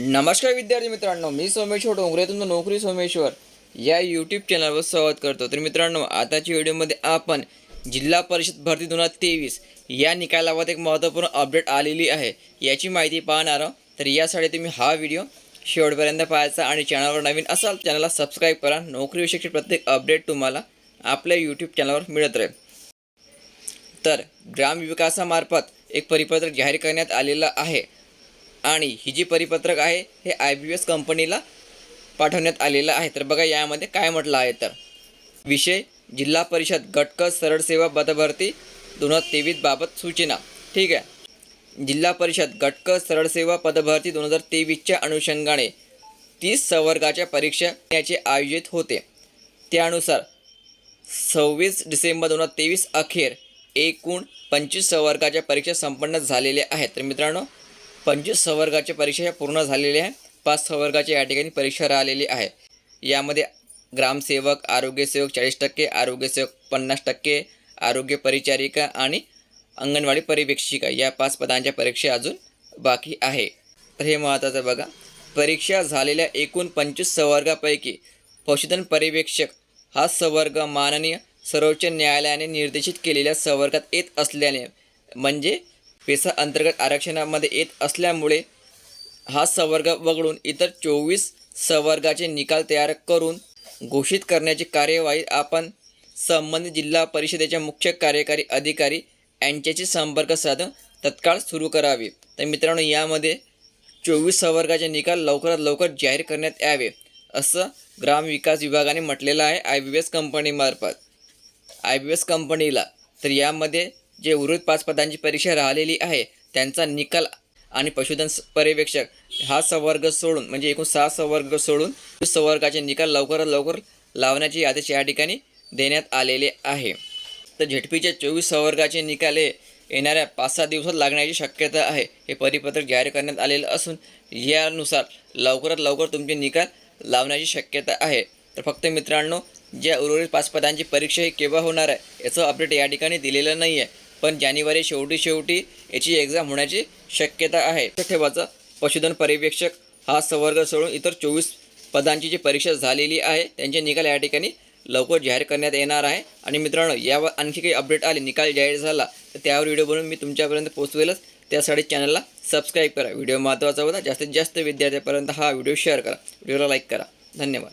नमस्कार विद्यार्थी मित्रांनो मी सोमेश्वर डोंगरे तुमचं नोकरी सोमेश्वर या यूट्यूब चॅनलवर स्वागत करतो. तर मित्रांनो आताच्या व्हिडिओमध्ये आपण जिल्हा परिषद भरती दोन हजार तेवीस या निकालावर एक महत्त्वपूर्ण अपडेट आलेली आहे. याची माहिती पाहणार आहोत. तर यासाठी तुम्ही हा व्हिडिओ शेवटपर्यंत पाहायचा आणि चॅनलवर नवीन असाल चॅनलला सबस्क्राईब करा. नोकरीविषयीची प्रत्येक अपडेट तुम्हाला आपल्या यूट्यूब चॅनलवर मिळत राहील. तर ग्रामविकासामार्फत एक परिपत्रक जाहीर करण्यात आलेलं आहे. आणि ही जी परिपत्रक आहे हे आय बी एस कंपनीला पाठवण्यात आलेलं आहे. तर बघा यामध्ये काय म्हटलं आहे तर विषय जिल्हा परिषद गटक सरळ सेवा पदभरती दोन हजार तेवीस बाबत सूचना. ठीक आहे. जिल्हा परिषद गटक सरळ सेवा पदभरती दोन हजार तेवीसच्या अनुषंगाने तीस संवर्गाच्या परीक्षा याचे आयोजित होते. त्यानुसार सव्वीस डिसेंबर दोन हजार तेवीस अखेर एकूण पंचवीस संवर्गाच्या परीक्षा संपन्न झालेल्या आहेत. तर मित्रांनो पंचवीस संवर्गाच्या परीक्षा पूर्ण झालेल्या आहे पाच संवर्गाच्या या ठिकाणी परीक्षा राहिलेली आहे यामध्ये ग्रामसेवक आरोग्यसेवक चाळीस टक्के आरोग्यसेवक पन्नास टक्के आरोग्य परिचारिका आणि अंगणवाडी परिवेक्षिका या पाच पदांच्या परीक्षा अजून बाकी आहे. तर हे महत्त्वाचं बघा. परीक्षा झालेल्या एकूण पंचवीस संवर्गापैकी पशुधन पर्यवेक्षक हा संवर्ग माननीय सर्वोच्च न्यायालयाने निर्देशित केलेल्या संवर्गात येत असल्याने म्हणजे पेसा अंतर्गत आरक्षणामध्ये येत असल्यामुळे हा संवर्ग वगळून इतर चोवीस संवर्गाचे निकाल तयार करून घोषित करण्याची कार्यवाही आपण संबंधित जिल्हा परिषदेच्या मुख्य कार्यकारी अधिकारी यांच्याशी संपर्क साधून तत्काळ सुरू करावे. तर मित्रांनो यामध्ये चोवीस संवर्गाचे निकाल लवकरात लवकर जाहीर करण्यात यावे असं ग्रामविकास विभागाने म्हटलेलं आहे आय बी एस कंपनीमार्फत. आय बी एस कंपनीला तर यामध्ये जे उर्वरित पाच पदांची परीक्षा राहिलेली आहे त्यांचा निकाल आणि पशुधन पर्यवेक्षक हा संवर्ग सोडून म्हणजे एकूण सहा संवर्ग सोडून संवर्गाचे निकाल लवकरात लवकर लावण्याचे आदेश या ठिकाणी देण्यात आलेले आहे. तर झेडपीच्या चोवीस संवर्गाचे निकाल हे येणाऱ्या पाच सहा दिवसात लागण्याची शक्यता आहे हे परिपत्रक जाहीर करण्यात आलेलं असून यानुसार लवकरात लवकर तुमचे निकाल लावण्याची शक्यता आहे. तर फक्त मित्रांनो ज्या उर्वरित पाच पदांची परीक्षा ही केव्हा होणार आहे याचं अपडेट या ठिकाणी दिलेलं नाही आहे पण जानेवारी शेवटी शेवटी याची एक्झाम होण्याची शक्यता आहे. लक्षात ठेवायचं पशुधन पर्यवेक्षक हा संवर्ग सोडून इतर चोवीस पदांची जी परीक्षा झालेली आहे त्यांचे निकाल या ठिकाणी लवकर जाहीर करण्यात येणार आहे. आणि मित्रांनो यावर आणखी काही अपडेट आले निकाल जाहीर झाला तर त्यावर व्हिडिओ बनवून मी तुमच्यापर्यंत पोहोचवेलच. त्यासाठी चॅनलला सबस्क्राईब करा. व्हिडिओ महत्त्वाचा होता जास्तीत जास्त विद्यार्थ्यापर्यंत हा व्हिडिओ शेअर करा. व्हिडिओला लाईक करा. धन्यवाद.